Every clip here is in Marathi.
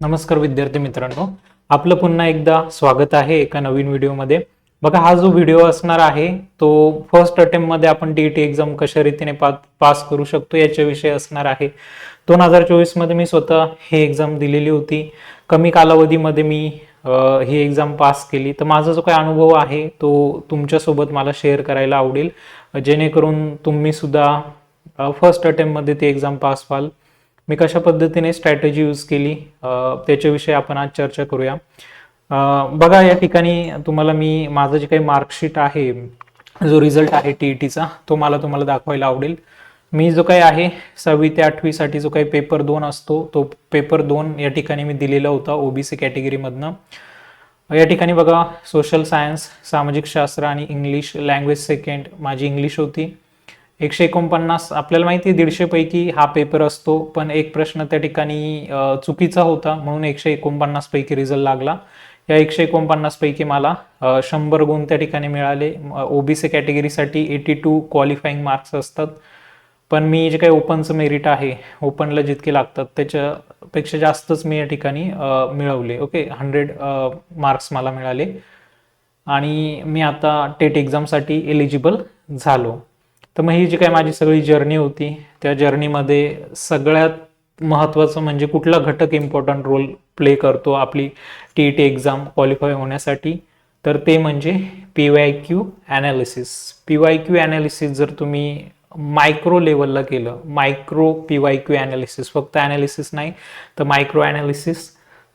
नमस्कार विद्यार्थी मित्रांनो. आपलं पुन्हा एकदा स्वागत आहे एका नवीन व्हिडिओमध्ये. बघा हा जो व्हिडिओ असणार आहे तो फर्स्ट अटेम्प्टमध्ये आपण टी एक्झाम कशा रीतीने पा पास करू शकतो याच्याविषयी असणार आहे. दोन हजार चोवीसमध्ये मी स्वतः ही एक्झाम दिलेली होती. कमी कालावधीमध्ये मी ही एक्झाम पास केली. तर माझा जो काही अनुभव आहे तो तुमच्यासोबत मला शेअर करायला आवडेल. जेणेकरून तुम्ही सुद्धा फर्स्ट अटेम्प्टमध्ये ती एक्झाम पास व्हाल. मी कशा पद्धतीने स्ट्रॅटेजी यूज केली त्याच्याविषयी आपण आज चर्चा करूया. बघा या ठिकाणी तुम्हाला मी माझं जे काही मार्कशीट आहे जो रिझल्ट आहे टी ई टीचा तो मला तुम्हाला दाखवायला आवडेल. मी जो काही आहे सहावी ते आठवीसाठी जो काही पेपर दोन असतो तो पेपर दोन या ठिकाणी मी दिलेला होता ओबीसी कॅटेगरीमधनं या ठिकाणी बघा सोशल सायन्स सामाजिक शास्त्र आणि इंग्लिश लँग्वेज सेकंड माझी इंग्लिश होती. एकशे एकोणपन्नास आपल्याला माहिती आहे दीडशेपैकी हा पेपर असतो पण एक प्रश्न त्या ठिकाणी चुकीचा होता म्हणून एकशे एकोणपन्नास पैकी रिझल्ट लागला. या एकशे एकोणपन्नास पैकी मला शंभर गुण त्या ठिकाणी मिळाले. ओबीसी कॅटेगरीसाठी एटी टू क्वालिफाईंग मार्क्स असतात. पण मी जे काही ओपनचं मेरिट आहे ओपनला जितके लागतात त्याच्यापेक्षा जास्तच मी या ठिकाणी मिळवले. ओके हंड्रेड मार्क्स मला मिळाले. आणि मी आता टेट एक्झामसाठी एलिजिबल झालो. तर मग ही जी काही माझी सगळी जर्नी होती त्या जर्नीमध्ये सगळ्यात महत्त्वाचं म्हणजे कुठला घटक इम्पॉर्टंट रोल प्ले करतो आपली T E T exam qualify होण्यासाठी? तर ते म्हणजे P Y Q analysis P Y Q analysis जर तुम्ही मायक्रो लेवलला केलं micro P Y Q analysis फक्त ॲनालिसिस नाही तर मायक्रो ॲनालिसिस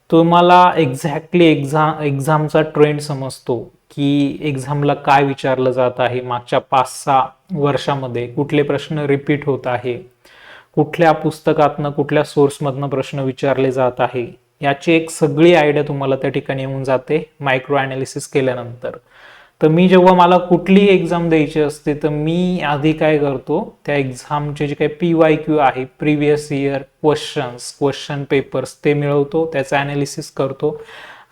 तुम्हाला एक्झॅक्टली एक्झाम एक्झामचा ट्रेंड समजतो. की एक्झामला काय विचारलं जात आहे? मागच्या पाच सहा वर्षामध्ये कुठले प्रश्न रिपीट होत आहे? कुठल्या पुस्तकातनं कुठल्या सोर्समधनं प्रश्न विचारले जात आहे? याची एक सगळी आयडिया तुम्हाला त्या ठिकाणी येऊन जाते मायक्रो ॲनालिसिस केल्यानंतर. तर मी जेव्हा मला कुठली एक्झाम द्यायची असते तर मी आधी काय करतो त्या एक्झामचे जे काही पी वाय क्यू आहे previous year questions question papers ते मिळवतो त्याचं ॲनालिसिस करतो.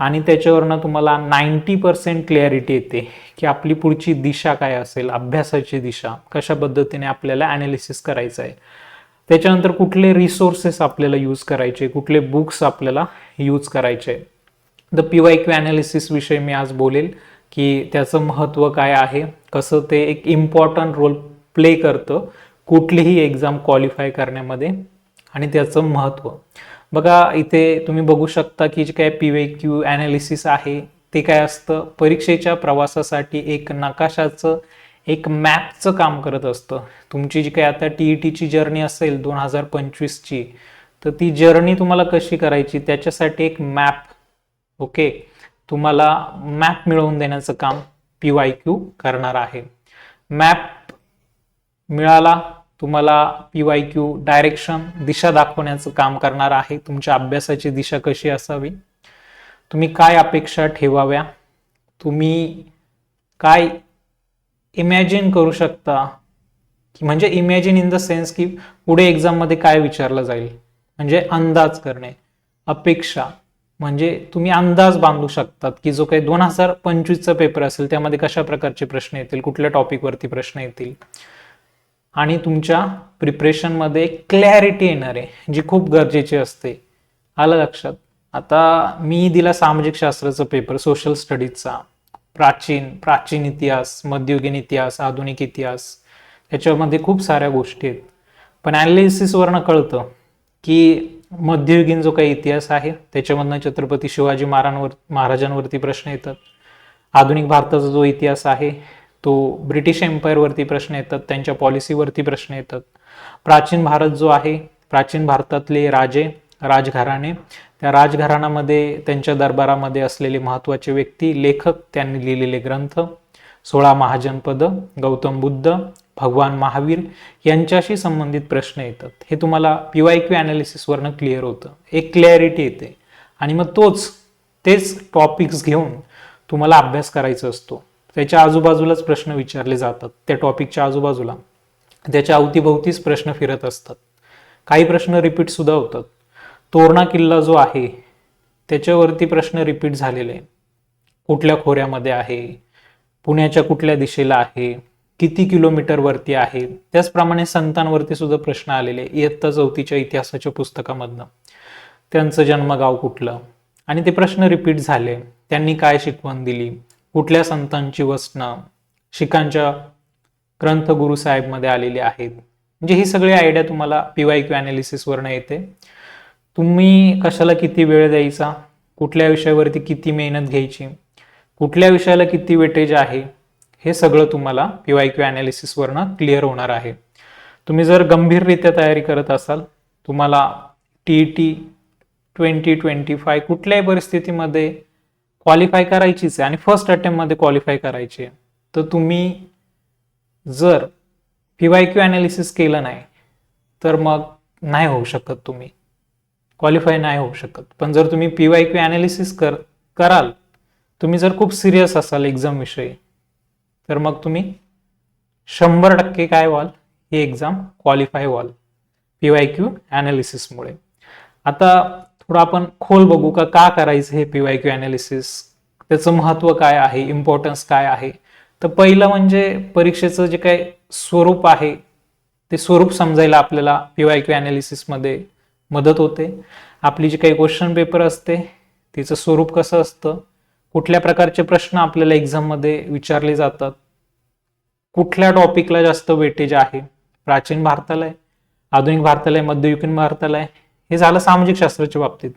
आणि त्याच्यावरनं तुम्हाला नाईंटी पर्सेंट क्लॅरिटी येते की आपली पुढची दिशा काय असेल अभ्यासाची दिशा कशा पद्धतीने आपल्याला ॲनालिसिस करायचं आहे. त्याच्यानंतर कुठले रिसोर्सेस आपल्याला यूज करायचे कुठले बुक्स आपल्याला यूज करायचे. The P Y Q analysis विषयी मी आज बोलेल की त्याचं महत्त्व काय आहे कसं ते एक इम्पॉर्टंट रोल प्ले करतं कुठलीही एक्झाम क्वालिफाय करण्यामध्ये आणि त्याचं महत्त्व बघा इथे तुम्ही बघू शकता की जे काय पी वाय क्यू ॲनालिसिस आहे ते काय असतं? परीक्षेच्या प्रवासासाठी एक नकाशाचं एक मॅपचं काम करत असतं. तुमची जी काय आता टी ई टीची जर्नी असेल दोन हजार पंचवीसची तर ती जर्नी तुम्हाला कशी करायची? त्याच्यासाठी एक मॅप ओके? तुम्हाला मॅप मिळवून देण्याचं काम पी वाय क्यू करणार आहे. मॅप मिळाला तुम्हाला पी वाय क्यू डायरेक्शन दिशा दाखवण्याचं काम करणार आहे. तुमच्या अभ्यासाची दिशा कशी असावी? तुम्ही काय अपेक्षा ठेवाव्या? तुम्ही काय इमॅजिन करू शकता? की म्हणजे इमॅजिन इन द सेन्स की पुढे एक्झाममध्ये काय विचारलं जाईल? म्हणजे अंदाज करणे. अपेक्षा. म्हणजे तुम्ही अंदाज बांधू शकतात की जो काही दोन हजार पंचवीसचा पेपर असेल त्यामध्ये कशा प्रकारचे प्रश्न येतील? कुठल्या टॉपिकवरती प्रश्न येतील? आणि तुमच्या प्रिपरेशनमध्ये क्लॅरिटी येणार आहे जी खूप गरजेची असते. आलं लक्षात? आता मी दिला सामाजिक शास्त्राचा पेपर सोशल स्टडीजचा प्राचीन प्राचीन इतिहास मध्ययुगीन इतिहास आधुनिक इतिहास याच्यामध्ये खूप साऱ्या गोष्टी आहेत. पण ॲनालिसिसवरनं कळतं की मध्ययुगीन जो काही इतिहास आहे त्याच्यामधनं छत्रपती शिवाजी महाराजांवर महाराजांवरती प्रश्न येतात. आधुनिक भारताचा जो इतिहास आहे तो ब्रिटिश एम्पायरवरती प्रश्न येतात त्यांच्या पॉलिसीवरती प्रश्न येतात. प्राचीन भारत जो आहे प्राचीन भारतातले राजे राजघराणे त्या राजघराण्यामध्ये त्यांच्या दरबारामध्ये असलेले महत्त्वाचे व्यक्ती लेखक त्यांनी लिहिलेले ग्रंथ सोळा महाजनपद गौतम बुद्ध भगवान महावीर यांच्याशी संबंधित प्रश्न येतात. हे तुम्हाला पी वाय क्यू ॲनालिसिसवरनं क्लिअर होतं. एक क्लॅरिटी येते. आणि मग तोच तेच टॉपिक्स घेऊन तुम्हाला अभ्यास करायचा असतो. त्याच्या आजूबाजूलाच प्रश्न विचारले जातात. त्या टॉपिकच्या आजूबाजूला. त्याच्या अवतीभोवतीच प्रश्न फिरत असतात. काही प्रश्न रिपीट सुद्धा होतात. तोरणा किल्ला जो आहे त्याच्यावरती प्रश्न रिपीट झालेले कुठल्या खोऱ्यामध्ये आहे? पुण्याच्या कुठल्या दिशेला आहे? किती किलोमीटर वरती आहे? त्याचप्रमाणे संतांवरती सुद्धा प्रश्न आलेले इयत्ता चौथीच्या इतिहासाच्या पुस्तकामधनं. त्यांचं जन्मगाव कुठलं? आणि ते प्रश्न रिपीट झाले. त्यांनी काय शिकवण दिली? कुठल्या संतांची वसनं शिखांच्या ग्रंथ गुरु साहेबमध्ये आलेली आहेत? म्हणजे ही सगळी आयडिया तुम्हाला पी वाय क्यू अनालिसिसवरनं येते. तुम्ही कशाला किती वेळ द्यायचा? कुठल्या विषयावरती किती मेहनत घ्यायची? कुठल्या विषयाला किती वेटेज आहे? हे सगळं तुम्हाला पी वाय क्यू अनालिसिसवरनं क्लिअर होणार आहे. तुम्ही जर गंभीररित्या तयारी करत असाल तुम्हाला T E T twenty twenty five कुठल्याही परिस्थितीमध्ये क्वालिफाय करायचीच आहे आणि फर्स्ट अटेम्प्टमध्ये क्वालिफाय करायची आहे. तर तुम्ही जर पी वाय क्यू अनालिसिस केलं नाही तर मग नाही होऊ शकत तुम्ही. क्वालिफाय नाही होऊ शकत. पण जर तुम्ही पी वाय क्यू अनालिसिस कर कराल तुम्ही जर खूप सिरियस असाल एक्झामविषयी तर मग तुम्ही शंभर टक्के काय व्हाल? ही एक्झाम क्वालिफाय व्हाल पी वाय क्यू अनालिसिसमुळे आता थोडं आपण खोल बघू का का करायचं हे पी वाय क्यू अनालिसिस त्याचं महत्त्व काय आहे? इम्पॉर्टन्स काय आहे? तर पहिलं म्हणजे परीक्षेचं जे काही स्वरूप आहे ते स्वरूप समजायला आपल्याला पी वाय क्यू अनालिसिसमध्ये मदत होते. आपली जी काही क्वेश्चन पेपर असते तिचं स्वरूप कसं असतं? कुठल्या प्रकारचे प्रश्न आपल्याला एक्झाममध्ये विचारले जातात? कुठल्या टॉपिकला जास्त वेटेज आहे? प्राचीन भारताला आहे आधुनिक भारताला आहे मध्ययुगीन भारताला आहे हे झालं सामाजिक शास्त्राच्या बाबतीत.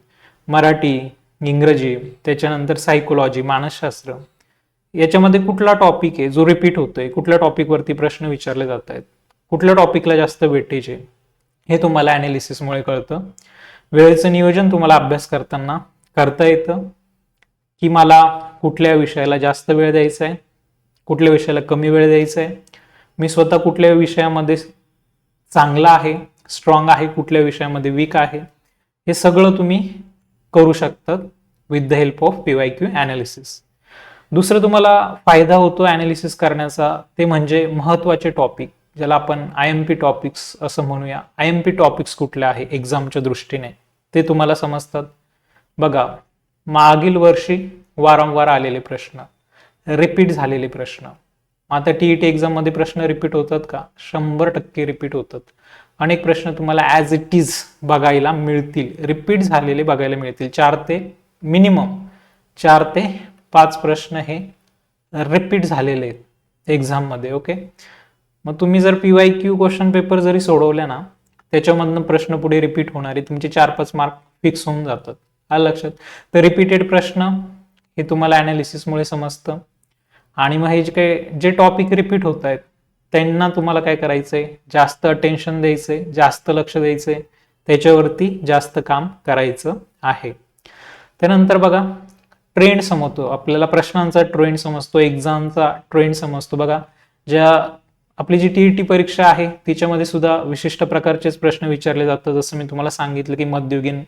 मराठी इंग्रजी त्याच्यानंतर सायकोलॉजी मानसशास्त्र. याच्यामध्ये कुठला टॉपिक आहे जो रिपीट होतोय? कुठल्या टॉपिकवरती प्रश्न विचारले जात आहेत कुठल्या टॉपिकला जास्त वेटेज आहे? हे तुम्हाला अनालिसिसमुळे कळतं. वेळेचं नियोजन तुम्हाला अभ्यास करताना करता येतं. की मला कुठल्या विषयाला जास्त वेळ द्यायचा आहे? कुठल्या विषयाला कमी वेळ द्यायचा आहे? मी स्वतः कुठल्या विषयामध्ये चांगला आहे? स्ट्रॉंग आहे कुठल्या विषयामध्ये वीक आहे हे सगळं तुम्ही करू शकतात with the help of P Y Q analysis दुसरं तुम्हाला फायदा होतो ॲनालिसिस करण्याचा ते म्हणजे महत्त्वाचे टॉपिक ज्याला आपण आय एम पी टॉपिक्स असं म्हणूया. आय एम पी टॉपिक्स कुठले आहे एक्झामच्या दृष्टीने ते तुम्हाला समजतात. बघा मागील वर्षी वारंवार आलेले प्रश्न रिपीट झालेले प्रश्न. आता टी ई टी एक्झाममध्ये प्रश्न रिपीट होतात का? शंभर टक्के रिपीट होतात. अनेक प्रश्न तुम्हाला ॲज इट इज बघायला मिळतील. रिपीट झालेले बघायला मिळतील. चार ते मिनिमम चार ते पाच प्रश्न हे रिपीट झालेले आहेत एक्झाममध्ये ओके मग तुम्ही जर P Y Q question paper जरी सोडवले ना त्याच्यामधनं प्रश्न पुढे रिपीट होणारे तुमचे चार पाच मार्क फिक्स होऊन जातात. आलं लक्षात? तर रिपीटेड प्रश्न हे तुम्हाला अनालिसिसमुळे समजतं. आणि मग हे जे काही जे टॉपिक रिपीट होत आहेत त्यांना तुम्हाला काय करायचंय? जास्त अटेन्शन द्यायचंय जास्त लक्ष द्यायचंय. त्याच्यावरती जास्त काम करायचं आहे. त्यानंतर बघा ट्रेंड समजतो. आपल्याला प्रश्नांचा ट्रेंड समजतो एक्झामचा ट्रेंड समजतो. बघा ज्या आपली जी टी ई टी परीक्षा आहे तिच्यामध्ये सुद्धा विशिष्ट प्रकारचेच प्रश्न विचारले जातात. जसं मी तुम्हाला सांगितलं की मध्ययुगीन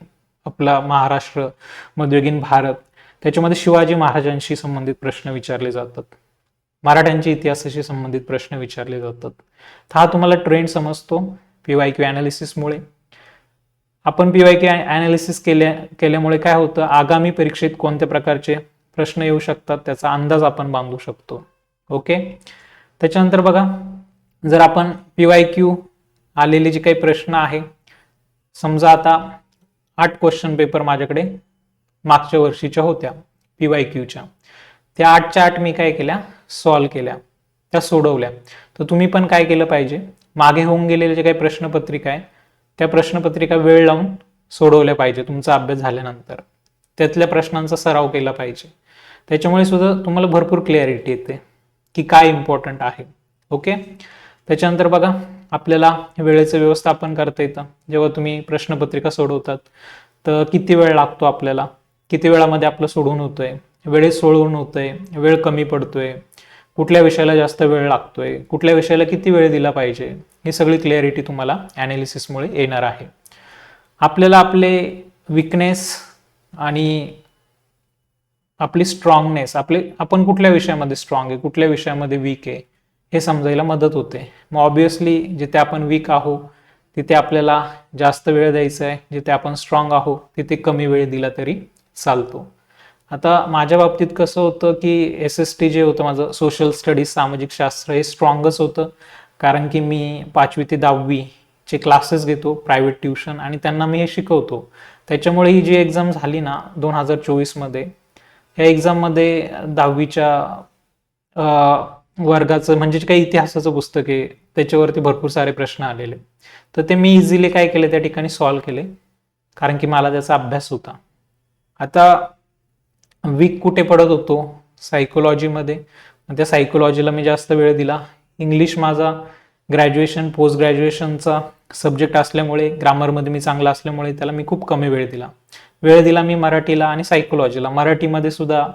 आपला महाराष्ट्र मध्ययुगीन भारत त्याच्यामध्ये शिवाजी महाराजांशी संबंधित प्रश्न विचारले जातात. मराठ्यांच्या इतिहासाशी संबंधित प्रश्न विचारले जातात. हा तुम्हाला ट्रेंड समजतो पी वाय क्यू अनालिसिसमुळे आपण पी वाय क्यू अनालिसिस केल्या केल्यामुळे काय होतं आगामी परीक्षेत कोणत्या प्रकारचे प्रश्न येऊ शकतात त्याचा अंदाज आपण बांधू शकतो. ओके? त्याच्यानंतर बघा जर आपण पी वाय क्यू आलेले जे काही प्रश्न आहे समजा आता आठ क्वेश्चन पेपर माझ्याकडे मागच्या वर्षीच्या होत्या पी वाय क्यूच्या त्या आठच्या आठ मी काय केल्या? सॉल्व केल्या. त्या सोडवल्या. तर तुम्ही पण काय केलं पाहिजे? मागे होऊन गेलेले जे काही प्रश्नपत्रिका आहे त्या प्रश्नपत्रिका वेळ लावून सोडवल्या पाहिजे तुमचा अभ्यास झाल्यानंतर. त्यातल्या प्रश्नांचा सराव केला पाहिजे. त्याच्यामुळे सुद्धा तुम्हाला भरपूर क्लॅरिटी येते की काय इम्पॉर्टंट आहे. ओके त्याच्यानंतर बघा आपल्याला वेळेचं व्यवस्थापन करता येतं. जेव्हा तुम्ही प्रश्नपत्रिका सोडवतात तर किती वेळ लागतो आपल्याला? किती वेळामध्ये आपलं सोडवून होतंय? वेळेत सोडवून होतंय वेळ कमी पडतोय कुठल्या विषयाला जास्त वेळ लागतोय कुठल्या विषयाला किती वेळ दिला पाहिजे ही सगळी क्लॅरिटी तुम्हाला ॲनालिसिसमुळे येणार आहे. आपल्याला आपले विकनेस आणि आपली स्ट्रॉंगनेस आपले आपण कुठल्या विषयामध्ये स्ट्रॉंग आहे कुठल्या विषयामध्ये वीक आहे हे समजायला मदत होते. मग ऑब्विसली जिथे आपण वीक आहो तिथे आपल्याला जास्त वेळ द्यायचा आहे जिथे आपण स्ट्रॉंग आहो तिथे कमी वेळ दिला तरी चालतो. आता माझ्या बाबतीत कसं होतं की एस एस टी जे होतं माझं सोशल स्टडीज सामाजिक शास्त्र हे स्ट्रॉंगच होतं. कारण की मी पाचवी ते दहावीचे क्लासेस घेतो प्रायव्हेट ट्युशन आणि त्यांना मी हे शिकवतो. त्याच्यामुळे ही जी एक्झाम झाली ना दोन हजार चोवीसमध्ये ह्या एक्झाममध्ये दहावीच्या वर्गाचं म्हणजे जे काही इतिहासाचं पुस्तक आहे त्याच्यावरती भरपूर सारे प्रश्न आलेले. तर ते मी इझिली काय केले त्या ठिकाणी सॉल्व्ह केले. कारण की मला त्याचा अभ्यास होता. आता वीक कुठे पडत होतो? सायकोलॉजीमध्ये त्या सायकोलॉजीला मी जास्त वेळ दिला. इंग्लिश माझा ग्रॅज्युएशन पोस्ट ग्रॅज्युएशनचा सब्जेक्ट असल्यामुळे ग्रामरमध्ये मी चांगला असल्यामुळे त्याला मी खूप कमी वेळ दिला. वेळ दिला मी मराठीला आणि सायकोलॉजीला मराठीमध्ये सुद्धा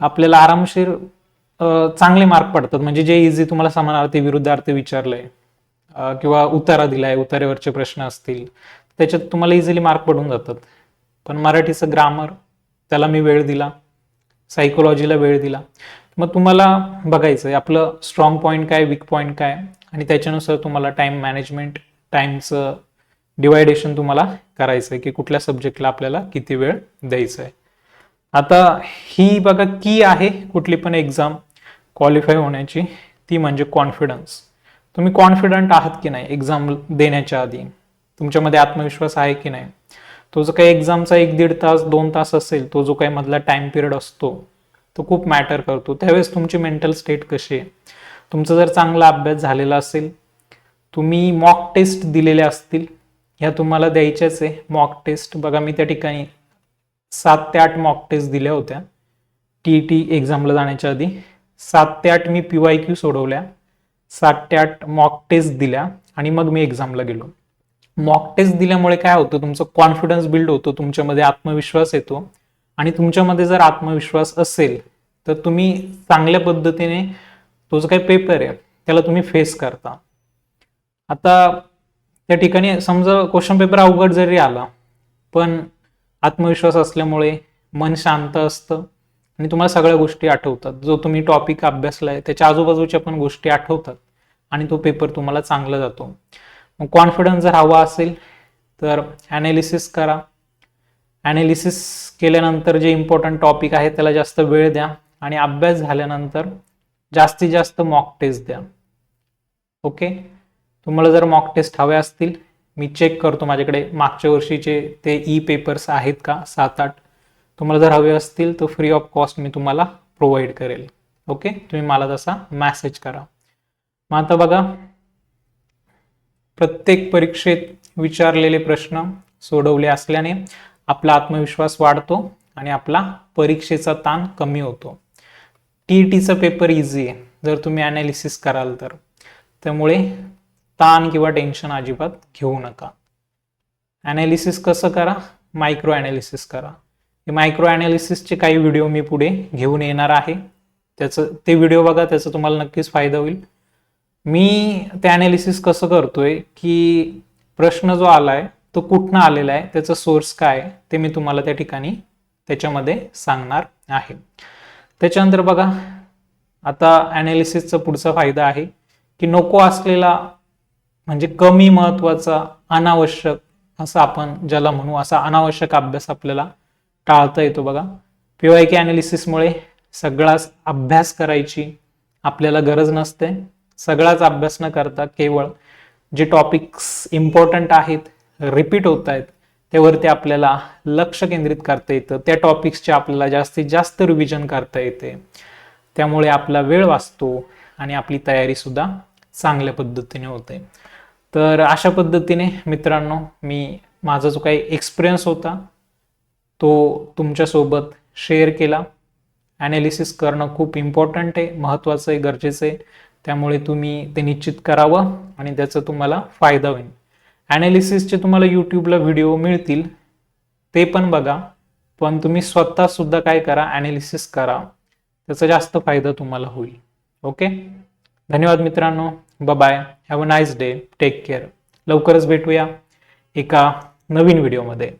आपल्याला आरामशीर चांगले मार्क पडतात. म्हणजे जे इझी तुम्हाला समानार्थी विरुद्धार्थी विचारलंय किंवा उतारा दिलाय उतारेवरचे प्रश्न असतील त्याच्यात तुम्हाला इझिली मार्क पडून जातात. पण मराठीचं ग्रामर त्याला मी वेळ दिला. सायकोलॉजीला वेळ दिला. मग तुम्हाला बघायचं आहे आपलं स्ट्रॉंग पॉईंट काय वीक पॉईंट काय? आणि त्याच्यानुसार तुम्हाला टाइम मॅनेजमेंट टाईमचं डिवायडेशन तुम्हाला करायचं आहे की कुठल्या सब्जेक्टला आपल्याला किती वेळ द्यायचा आहे आता ही बघा की आहे कुठली पण एक्झाम क्वालिफाय होण्याची. ती म्हणजे कॉन्फिडन्स तुम्ही कॉन्फिडंट आहात की नाही एक्झाम देण्याच्या आधी? तुमच्यामध्ये आत्मविश्वास आहे की नाही? तो जो काही एक्झामचा एक दीड तास दोन तास असेल तो जो काही मधला टाइम पिरियड असतो तो खूप मॅटर करतो. त्यावेळेस तुमची मेंटल स्टेट कशी आहे? तुमचा जर चांगला अभ्यास झालेला असेल तुम्ही मॉक टेस्ट दिलेल्या असतील ह्या तुम्हाला द्यायच्याच आहे. मॉक टेस्ट बघा मी त्या ठिकाणी सात ते आठ मॉक टेस्ट दिल्या होत्या. टी टी एक्झामला जाण्याच्या आधी. सात ते आठ मी पी वाय क्यू सोडवल्या. सात ते आठ मॉक टेस्ट दिल्या आणि मग मी एक्झामला गेलो. मॉक टेस्ट दिल्यामुळे काय होतं? तुमचं कॉन्फिडन्स बिल्ड होतो तुमच्यामध्ये आत्मविश्वास येतो. आणि तुमच्यामध्ये जर आत्मविश्वास असेल तर तुम्ही चांगल्या पद्धतीने तो जो काही पेपर आहे त्याला तुम्ही फेस करता. आता त्या ठिकाणी समजा क्वेश्चन पेपर अवघड जरी आला पण आत्मविश्वास असल्यामुळे मन शांत असतं. आणि तुम्हाला सगळ्या गोष्टी आठवतात. जो तुम्ही टॉपिक अभ्यासला आहे त्याच्या आजूबाजूच्या पण गोष्टी आठवतात. आणि तो पेपर तुम्हाला चांगला जातो. मग कॉन्फिडन्स जर हवा असेल तर ॲनालिसिस करा. ॲनालिसिस केल्यानंतर जे इम्पॉर्टंट टॉपिक आहे त्याला जास्त वेळ द्या आणि अभ्यास झाल्यानंतर जास्तीत जास्त मॉक टेस्ट द्या. ओके तुम्हाला जर मॉक टेस्ट हवे असतील मी चेक करतो माझ्याकडे मागच्या वर्षीचे ते ई पेपर्स आहेत का? सात आठ. तुम्हाला जर हवे असतील तर फ्री ऑफ कॉस्ट मी तुम्हाला प्रोव्हाइड करेल. ओके तुम्ही मला तसा मॅसेज करा. मग आता बघा प्रत्येक परीक्षेत विचारलेले प्रश्न सोडवले असल्याने आपला आत्मविश्वास वाढतो आणि आपला परीक्षेचा ताण कमी होतो. टी टीचा पेपर इझी आहे. जर तुम्ही ॲनालिसिस कराल तर. त्यामुळे ताण किंवा टेन्शन अजिबात घेऊ नका. ॲनालिसिस कसं करा? मायक्रो ॲनालिसिस करा. हे मायक्रो ॲनालिसिसचे काही व्हिडिओ मी पुढे घेऊन येणार आहे. त्याचं ते व्हिडिओ बघा त्याचा तुम्हाला नक्कीच फायदा होईल. मी ते ॲनालिसिस कसं करतोय की प्रश्न जो आलाय तो कुठनं आलेला आहे त्याचा सोर्स काय ते मी तुम्हाला त्या ठिकाणी त्याच्यामध्ये सांगणार आहे. त्याच्यानंतर बघा आता ॲनालिसिसचा पुढचा फायदा आहे की नको असलेला म्हणजे कमी महत्त्वाचा अनावश्यक असं आपण ज्याला म्हणू असा अनावश्यक अभ्यास आपल्याला टाळता येतो बघा. पीवाय के ॲनालिसिसमुळे सगळाच अभ्यास करायची आपल्याला गरज नसते. सगळाच अभ्यास न करता केवळ जे टॉपिक्स इम्पॉर्टंट आहेत रिपीट होत आहेत त्यावरती आपल्याला लक्ष केंद्रित करता येतं. त्या टॉपिक्सचे आपल्याला जास्तीत जास्त रिव्हिजन करता येते. त्यामुळे आपला वेळ वाचतो आणि आपली तयारी सुद्धा चांगल्या पद्धतीने होते. तर अशा पद्धतीने मित्रांनो मी माझा जो काही एक्सपिरियन्स होता तो तुमच्यासोबत शेअर केला. ॲनालिसिस करणं खूप इम्पॉर्टंट आहे महत्त्वाचं आहे गरजेचं आहे. त्यामुळे तुम्ही ते निश्चित करावं आणि त्याचा तुम्हाला फायदा होईल. ॲनालिसिसचे तुम्हाला यूट्यूबला व्हिडिओ मिळतील. ते पण बघा. पण तुम्ही स्वतः सुद्धा काय करा? ॲनालिसिस करा. त्याचा जास्त फायदा तुम्हाला होईल. ओके धन्यवाद मित्रांनो. Bye have a nice day take care लवकरच भेटूया एका नवीन व्हिडिओमध्ये